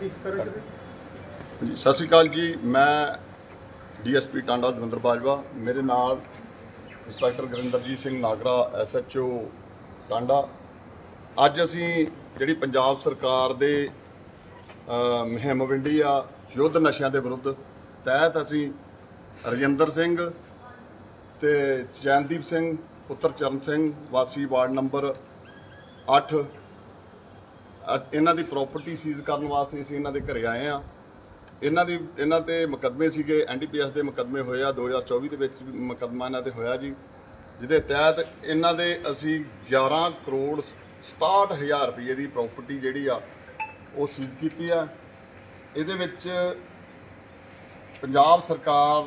ਜੀ ਸਤਿ ਸ਼੍ਰੀ ਅਕਾਲ ਜੀ। ਮੈਂ ਡੀਐਸਪੀ ਟਾਂਡਾ ਦਵਿੰਦਰ ਬਾਜਵਾ। ਮੇਰੇ ਨਾਲ ਇੰਸਪੈਕਟਰ ਗੁਰਿੰਦਰਜੀਤ ਸਿੰਘ ਨਾਗਰਾ ਐਸਐਚਓ ਟਾਂਡਾ। ਅੱਜ ਅਸੀਂ ਜਿਹੜੀ ਪੰਜਾਬ ਸਰਕਾਰ ਦੇ ਅ, ਮੁਹਿੰਮ ਵਿੰਡੀ ਆ ਯੁੱਧ ਨਸ਼ਿਆਂ ਦੇ ਵਿਰੁੱਧ ਤਹਿਤ ਅਸੀਂ ਰਜਿੰਦਰ ਸਿੰਘ ਤੇ ਚੈਨਦੀਪ ਸਿੰਘ ਪੁੱਤਰ ਚਰਨ ਸਿੰਘ ਵਾਸੀ ਵਾਰਡ ਨੰਬਰ 8 ਇਹਨਾਂ ਦੀ ਪ੍ਰਾਪਰਟੀ ਸੀਜ਼ ਕਰਨ ਵਾਸਤੇ ਅਸੀਂ ਇਹਨਾਂ ਦੇ ਘਰੇ ਆਏ ਆ ਇਹਨਾਂ ਦੀ ਇਹਨਾਂ ਤੇ ਮੁਕੱਦਮੇ ਸੀਗੇ ਐਨਡੀਪੀਐਸ ਦੇ ਮੁਕੱਦਮੇ ਹੋਏ ਆ 2024 ਦੇ ਵਿੱਚ ਵੀ ਮੁਕੱਦਮਾ ਇਹਨਾਂ ਤੇ ਹੋਇਆ ਜੀ। ਜਿਹਦੇ ਤਹਿਤ ਇਹਨਾਂ ਦੇ ਅਸੀਂ 11 ਕਰੋੜ 67000 ਰੁਪਏ ਦੀ ਪ੍ਰਾਪਰਟੀ ਜਿਹੜੀ ਆ, ਉਹ ਸੀਜ਼ ਕੀਤੀ ਆ। ਇਹਦੇ ਵਿੱਚ ਪੰਜਾਬ ਸਰਕਾਰ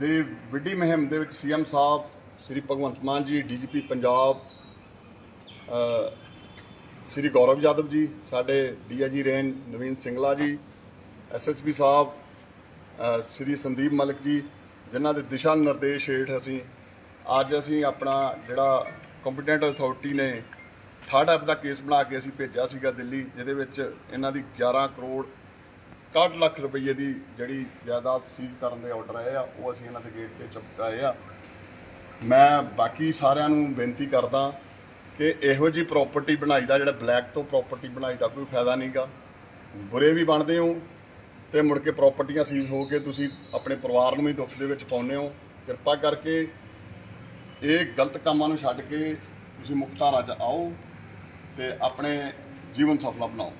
ਦੇ ਵਿੱਢੀ ਮੁਹਿੰਮ ਦੇ ਵਿੱਚ ਸੀਐਮ ਸਾਹਿਬ, ਸ੍ਰੀ ਭਗਵੰਤ ਮਾਨ ਜੀ ਡੀਜੀਪੀ ਪੰਜਾਬ ਸ੍ਰੀ ਗੌਰਵ ਯਾਦਵ ਜੀ, ਸਾਡੇ DIG range Naveen Singla ji SSP ਸਾਹਿਬ ਸ੍ਰੀ ਸੰਦੀਪ ਮਲਕ ਜੀ, ਜਿਨ੍ਹਾਂ ਦੇ ਦਿਸ਼ਾ ਨਿਰਦੇਸ਼ ਹੇਠ ਅਸੀਂ, ਅੱਜ ਅਸੀਂ ਆਪਣਾ ਜਿਹੜਾ ਕੰਪੀਟੈਂਟ ਅਥਾਰਟੀ ਨੇ ਥਰਡ ਐਪ ਦਾ ਕੇਸ ਬਣਾ ਕੇ ਅਸੀਂ ਭੇਜਿਆ ਸੀਗਾ ਦਿੱਲੀ, ਜਿਹਦੇ ਵਿੱਚ ਇਹਨਾਂ ਦੀ 11 ਕਰੋੜ 61 ਲੱਖ ਰੁਪਏ ਦੀ ਜਿਹੜੀ ਜਾਇਦਾਦ ਸੀਜ਼ ਕਰਨ ਦੇ ਆਰਡਰ ਆਏ ਆ, ਉਹ ਅਸੀਂ ਇਹਨਾਂ ਦੇ ਗੇਟ ਤੇ ਚਪਕਾਏ ਆ। ਮੈਂ ਬਾਕੀ ਸਾਰਿਆਂ ਨੂੰ ਬੇਨਤੀ ਕਰਦਾ ਕਿ ਇਹੋ ਜੀ ਪ੍ਰਾਪਰਟੀ ਬਣਾਈ ਦਾ ਜਿਹੜਾ ਬਲੈਕ ਤੋਂ ਪ੍ਰਾਪਰਟੀ ਬਣਾਈ ਦਾ ਕੋਈ ਫਾਇਦਾ ਨਹੀਂਗਾ। ਬੁਰੇ ਵੀ ਬਣਦੇ ਹੋ ਤੇ ਮੁੜ ਕੇ ਪ੍ਰਾਪਰਟੀਆਂ ਸੀਜ਼ ਹੋ ਕੇ ਤੁਸੀਂ ਆਪਣੇ ਪਰਿਵਾਰ ਨੂੰ ਵੀ ਦੁੱਖ ਦੇ ਵਿੱਚ ਪਾਉਂਦੇ ਹੋ। ਕਿਰਪਾ ਕਰਕੇ ਇਹ ਗਲਤ ਕੰਮਾਂ ਨੂੰ ਛੱਡ ਕੇ ਤੁਸੀਂ ਮੁਕਤ ਧਾਰਾ 'ਚ ਆਓ ਤੇ ਆਪਣੇ ਜੀਵਨ ਸਫਲਾ ਬਣਾਓ।